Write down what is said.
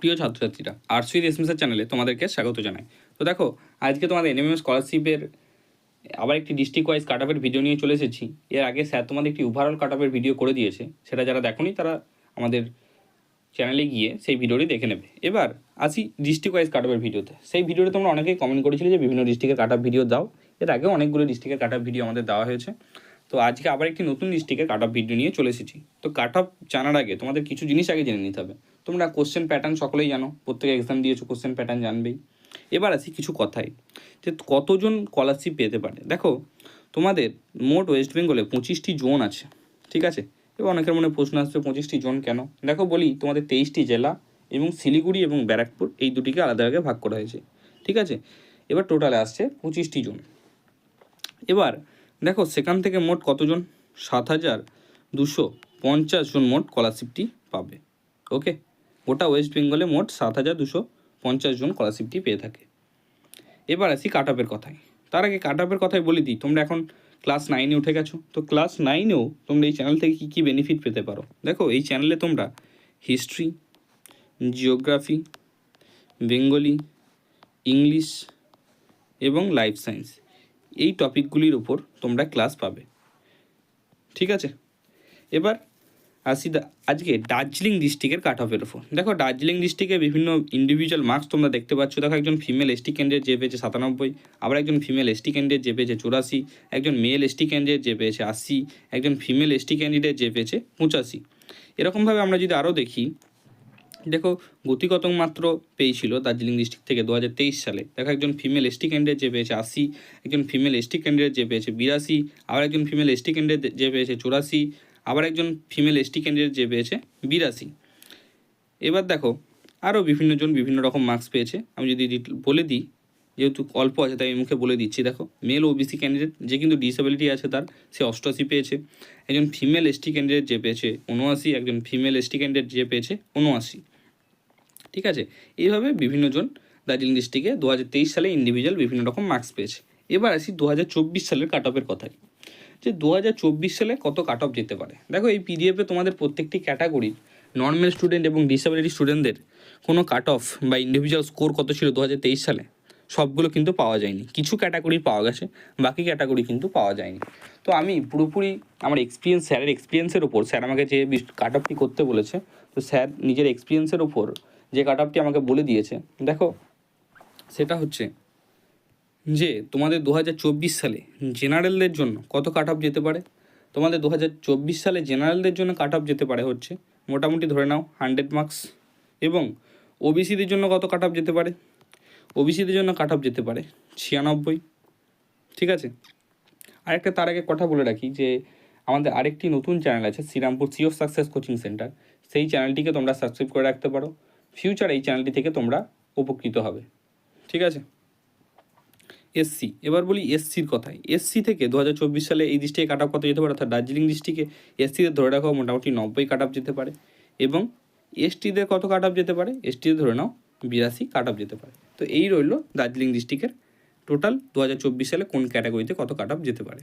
প্রিয় ছাত্রছাত্রীরা আর্টসুইথ এসএমএসের চ্যানেলে তোমাদেরকে স্বাগত জানাই। তো দেখো, আজকে তোমাদের এনএমএম স্কলারশিপের আবার একটি ডিস্ট্রিক্ট ওয়াইজ কাট অফের ভিডিও নিয়ে চলে এসেছি। এর আগে স্যার তোমাদের একটি ওভারঅল কাট অফের ভিডিও করে দিয়েছে। সেটা যারা দেখোনি, তারা আমাদের চ্যানেলে গিয়ে সেই ভিডিওটি দেখে নেবে। এবার আসি ডিস্ট্রিক্ট ওয়াইজ কাট অফের ভিডিওতে সেই ভিডিওতে তোমরা অনেকেই কমেন্ট করেছিলে যে বিভিন্ন ডিস্ট্রিক্টের কাট অফ ভিডিও দাও। এর আগেও অনেকগুলো ডিস্ট্রিক্টের কাট অফ ভিডিও আমাদের দেওয়া হয়েছে। তো আজকে আবার একটি নতুন ডিস্ট্রিক্টের কাট অফ ভিডিও নিয়ে চলে এসেছি। তো কাট অফ জানার আগে তোমাদের কিছু জিনিস আগে জেনে নিতে হবে। তোমরা কোশ্চেন প্যাটার্ন সকলেই জানো, প্রত্যেকে এক্সাম দিয়েছ কোশ্চেন প্যাটার্ন জানবেই। এবার আসি কিছু কথাই যে কতজন স্কলারশিপ পেতে পারে? দেখো, তোমাদের মোট ওয়েস্ট বেঙ্গলে পঁচিশটি জোন আছে, ঠিক আছে? এবার অনেকের মনে প্রশ্ন আসছে পঁচিশটি জোন কেন? দেখো, বলি, তোমাদের তেইশটি জেলা এবং শিলিগুড়ি এবং ব্যারাকপুর, এই দুটিকে আলাদাভাবে ভাগ করা হয়েছে, ঠিক আছে? এবার টোটালে আসছে পঁচিশটি জন এবার, দেখো, সেখান থেকে মোট কতজন? সাত হাজার দুশো পঞ্চাশ জন মোট স্কলারশিপটি পাবে ওকে গোটা ওয়েস্ট বেঙ্গলে মোট সাত হাজার দুশো পঞ্চাশ জন স্কলারশিপটি পেয়ে থাকে। এবার আসি কাট আপের কথায়। তার আগে কাট আপের কথাই বলে দিই, তোমরা এখন ক্লাস নাইনে উঠে গেছো। তো ক্লাস নাইনেও তোমরা এই চ্যানেল থেকে কী কী বেনিফিট পেতে পারো? দেখো, এই চ্যানেলে তোমরা হিস্ট্রি জিওগ্রাফি বেঙ্গলি, ইংলিশ এবং লাইফ সায়েন্স এই টপিকগুলির উপর তোমরা ক্লাস পাবে। ঠিক আছে? এবার আসি আজকে দার্জিলিং ডিস্ট্রিক্টের কাট অফের উপর দেখো দার্জিলিং ডিস্ট্রিক্টে বিভিন্ন ইন্ডিভিজুয়াল মার্কস তোমরা দেখতে পাচ্ছ। দেখো একজন ফিমেল এসটি ক্যান্ডিডেট যে পেয়েছে সাতানব্বই, আবার একজন ফিমেল এসটি ক্যান্ডিডেট যে পেয়েছে চুরাশি, একজন মেল এসটি ক্যান্ডিডেট যে পেয়েছে আশি, একজন ফিমেল এসটি ক্যান্ডিডেট যে পেয়েছে পঁচাশি। এরকমভাবে আমরা যদি আরও দেখি, দেখো গতিগত মাত্র পেয়েছিল দার্জিলিং ডিস্ট্রিক্ট থেকে দু হাজার তেইশ সালে। দেখো একজন ফিমেল এসটি ক্যান্ডিডেট যে পেয়েছে আশি, একজন ফিমেল এসটি ক্যান্ডিডেট যে পেয়েছে বিরাশি, আবার একজন ফিমেল এসটি ক্যান্ডিডেট যে পেয়েছে চুরাশি আবার একজন ফিমেল এসটি ক্যান্ডিডেট যে পেয়েছে বিরাশি এবার দেখো আরও বিভিন্নজন বিভিন্ন রকম মার্কস পেয়েছে। আমি যদি বলে দিই, যেহেতু অল্প আছে, তাই আমি মুখে বলে দিচ্ছি। দেখো মেল ওবিসি ক্যান্ডিডেট যে কিন্তু ডিসেবিলিটি আছে তার, সে অষ্টআশি পেয়েছে। একজন ফিমেল এসটি ক্যান্ডিডেট যে পেয়েছে, উনআশি। একজন ফিমেল এসটি ক্যান্ডিডেট যে পেয়েছে, উনআশি। ঠিক আছে? এইভাবে বিভিন্নজন দার্জিলিং ডিস্ট্রিক্টে দু হাজার তেইশ সালে ইন্ডিভিজুয়াল বিভিন্ন রকম মার্কস পেয়েছে। এবার আসি দু হাজার চব্বিশ সালের কাট অফের কথায়। যে দু হাজার চব্বিশ সালে কত কাট অফ যেতে পারে। দেখো এই পিডিএফে তোমাদের প্রত্যেকটি ক্যাটাগরি নর্মাল স্টুডেন্ট এবং ডিসেবিলিটি স্টুডেন্টদের কোনো কাট অফ বা ইন্ডিভিজুয়াল স্কোর কত ছিল দু হাজার তেইশ সালে, সবগুলো কিন্তু পাওয়া যায়নি। কিছু ক্যাটাগরি পাওয়া গেছে, বাকি ক্যাটাগরি কিন্তু পাওয়া যায়নি। তো আমি পুরোপুরি আমার এক্সপিরিয়েন্স স্যারের এক্সপিরিয়েন্সের ওপর স্যার আমাকে যে কাট অফটি করতে বলেছে, তো স্যার নিজের এক্সপিরিয়েন্সের ওপর যে কাট অফটি আমাকে বলে দিয়েছে, দেখো, সেটা হচ্ছে যে তোমাদের দু হাজার চব্বিশ সালে জেনারেলদের জন্য কত কাট অফ যেতে পারে? তোমাদের দু হাজার চব্বিশ সালে জেনারেলদের জন্য কাট অফ যেতে পারে হচ্ছে মোটামুটি ধরে নাও হান্ড্রেড মার্কস এবং ওবিসিদের জন্য কত কাট অফ যেতে পারে? ওবিসিদের জন্য কাট অফ যেতে পারে ছিয়ানব্বই। ঠিক আছে? আরেকটা তার আগে কথা বলে রাখি যে আমাদের আরেকটি নতুন চ্যানেল আছে Shrirampur sea of success coaching centre সেই চ্যানেলটিকে তোমরা সাবস্ক্রাইব করে রাখতে পারো। ফিউচার এই চ্যানেলটি থেকে তোমরা উপকৃত হবে। ঠিক আছে? এসসি এবার বলি এসসির কথায়। এসসি থেকে দু হাজার চব্বিশ সালে এই ডিস্ট্রিক্টে কাট অফ কত যেতে পারে, অর্থাৎ দার্জিলিং ডিস্ট্রিক্টে এসসিতে ধরে রাখো মোটামুটি নব্বই কাট যেতে পারে এবং এসটিদের কত কাট যেতে পারে? এসটিতে ধরে নাও বিরাশি কাট যেতে পারে। তো এই রইল দার্জিলিং ডিস্ট্রিক্টের টোটাল দু হাজার চব্বিশ সালে কোন ক্যাটাগরিতে কত কাট যেতে পারে?